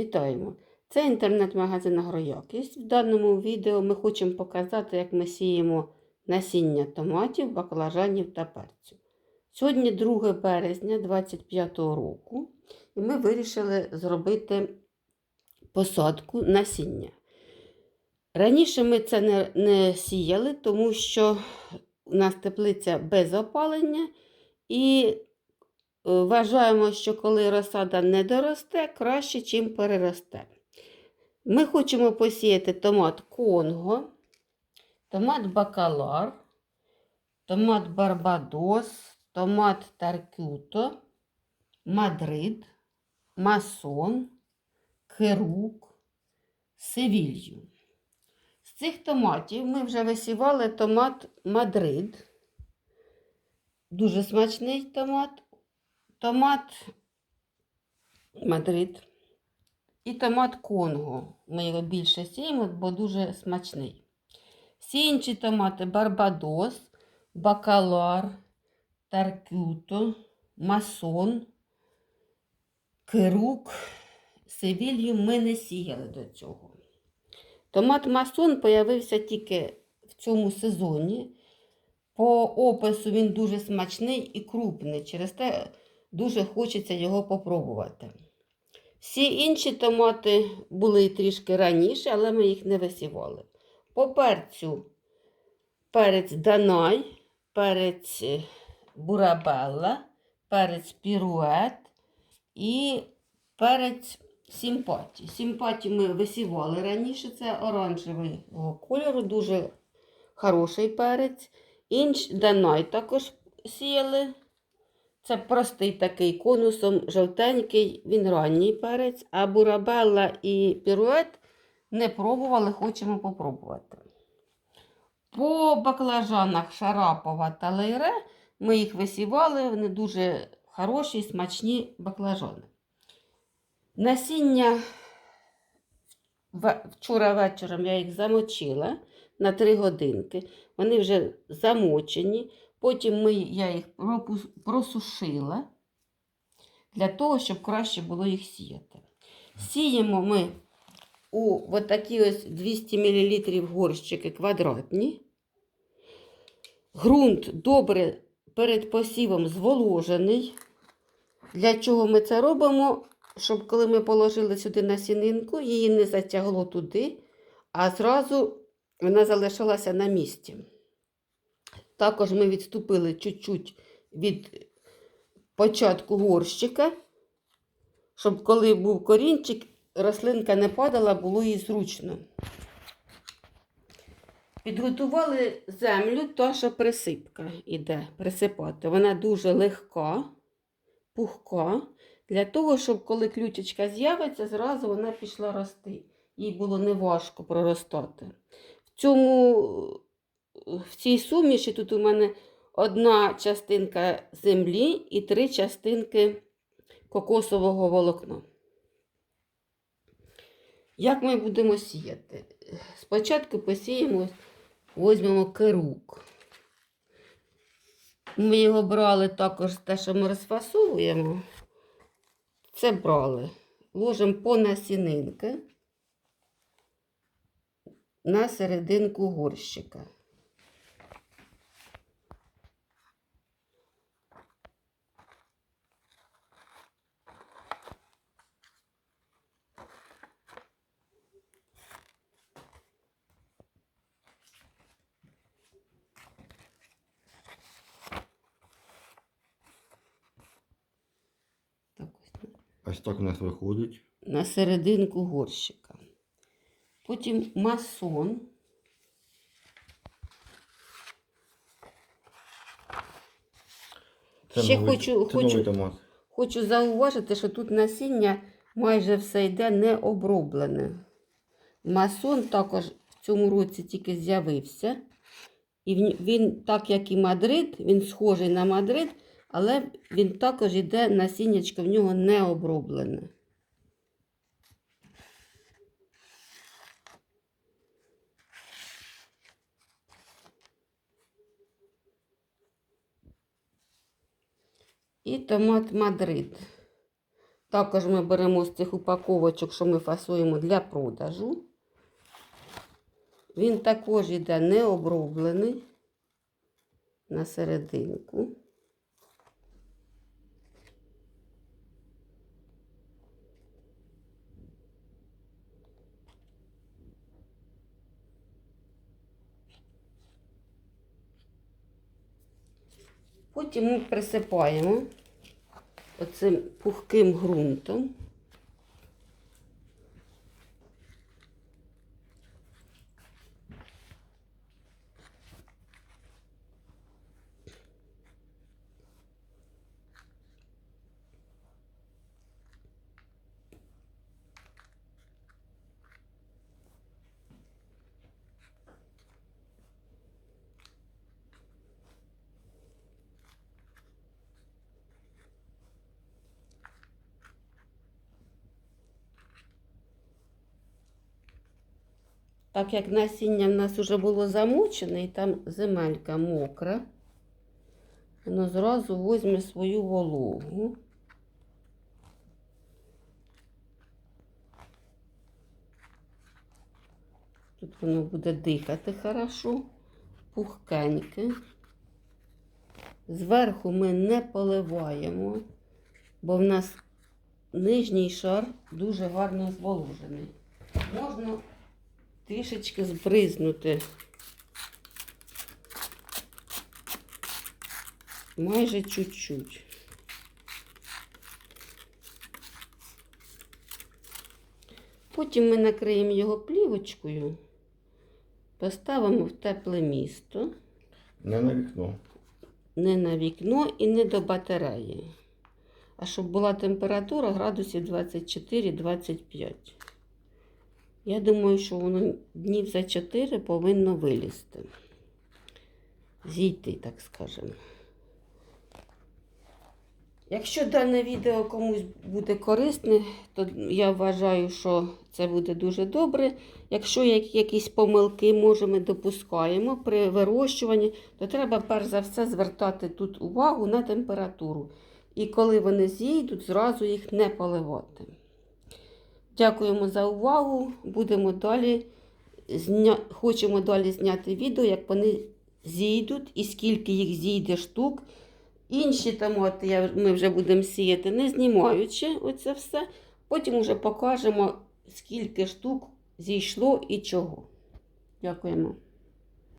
Вітаємо! Це інтернет-магазин Агроякість. В даному відео ми хочемо показати, як ми сіємо насіння томатів, баклажанів та перцю. Сьогодні 2 березня 2025 року, і ми вирішили зробити посадку насіння. Раніше ми це не, не сіяли, тому що у нас теплиця без опалення, і вважаємо, що коли розсада не доросте, краще, чим переросте. Ми хочемо посіяти томат Конго, томат Бакалар, томат Барбадос, томат Таркюто, Мадрид, Масон, Керук, Севілью. З цих томатів ми вже висівали томат Мадрид. Дуже смачний томат. Томат Мадрид. І томат Конго. Ми його більше сіємо, бо дуже смачний. Всі інші томати Барбадос, Бакалар, Таркюто, Масон, Керук, Севілью ми не сіяли до цього. Томат Масон появився тільки в цьому сезоні. По опису він дуже смачний і крупний, через те дуже хочеться його попробувати. Всі інші томати були трішки раніше, але ми їх не висівали. По перцю перець Данай, перець е, Бурабелла, перець Пірует і перець Сімпаті. Сімпаті ми висівали раніше, це оранжевого кольору, дуже хороший перець. Інш Данай також сіяли. Це простий такий конусом жовтенький, він ранній перець, а бурабелла і пірует не пробували, хочемо попробувати. По баклажанах Шарапова та Лейре ми їх висівали, вони дуже хороші, смачні баклажани. Насіння вчора вечором я їх замочила на 3 годинки. Вони вже замочені. Потім ми, я їх просушила для того, щоб краще було їх сіяти. Сіємо ми у такі ось 200 мл горщики квадратні. Грунт добре перед посівом зволожений. Для чого ми це робимо? Щоб коли ми положили сюди насінинку, її не затягло туди, а зразу вона залишилася на місці. Також ми відступили чуть-чуть від початку горщика, щоб коли був корінчик, рослинка не падала, було їй зручно. Підготували землю, та що присипка іде присипати. Вона дуже легка, пухка, для того, щоб коли ключечка з'явиться, зразу вона пішла рости. Їй було неважко проростати. В цьому в цій суміші тут у мене одна частинка землі і три частинки кокосового волокна. Як ми будемо сіяти? Спочатку посіємо, візьмемо керук. Ми його брали також те, що ми розфасовуємо. Це брали. Ложимо по насінинки на серединку горщика. Так ось так у нас виходить. на серединку горщика. Потім масон. Ще новий, хочу- це хочу- новий томат. Хочу зауважити, що тут насіння майже все йде не оброблене. Масон також в цьому році тільки з'явився. І він- він, так як і Мадрид, він схожий на Мадрид, але він також йде насіннячко в нього не оброблене. І томат Мадрид. Також ми беремо з цих упаковочок, що ми фасуємо для продажу. Він також йде не оброблений на серединку. Потім ми присипаємо оцим пухким ґрунтом. Так як насіння в нас вже було замочене і там земелька мокра, воно зразу візьме свою вологу. Тут воно буде дихати хорошо, пухкеньке. Зверху ми не поливаємо, бо в нас нижній шар дуже гарно зволожений. Можна трішечки збризнути. Майже чуть-чуть. Потім ми накриємо його плівочкою, поставимо в тепле місто, Не на вікно. не на вікно і не до батареї. А щоб була температура градусів 24-25. Я думаю, що воно днів за 4 повинно вилізти. Зійти, так скажемо. Якщо дане відео комусь буде корисне, то я вважаю, що це буде дуже добре. Якщо якісь помилки, може, ми допускаємо при вирощуванні, то треба перш за все звертати тут увагу на температуру. І коли вони зійдуть, зразу їх не поливати. Дякуємо за увагу. Будемо далі зня... Хочемо далі зняти відео, як вони зійдуть і скільки їх зійде штук. Інші томати ми вже будемо сіяти, не знімаючи оце все. Потім вже покажемо, скільки штук зійшло і чого. Дякуємо.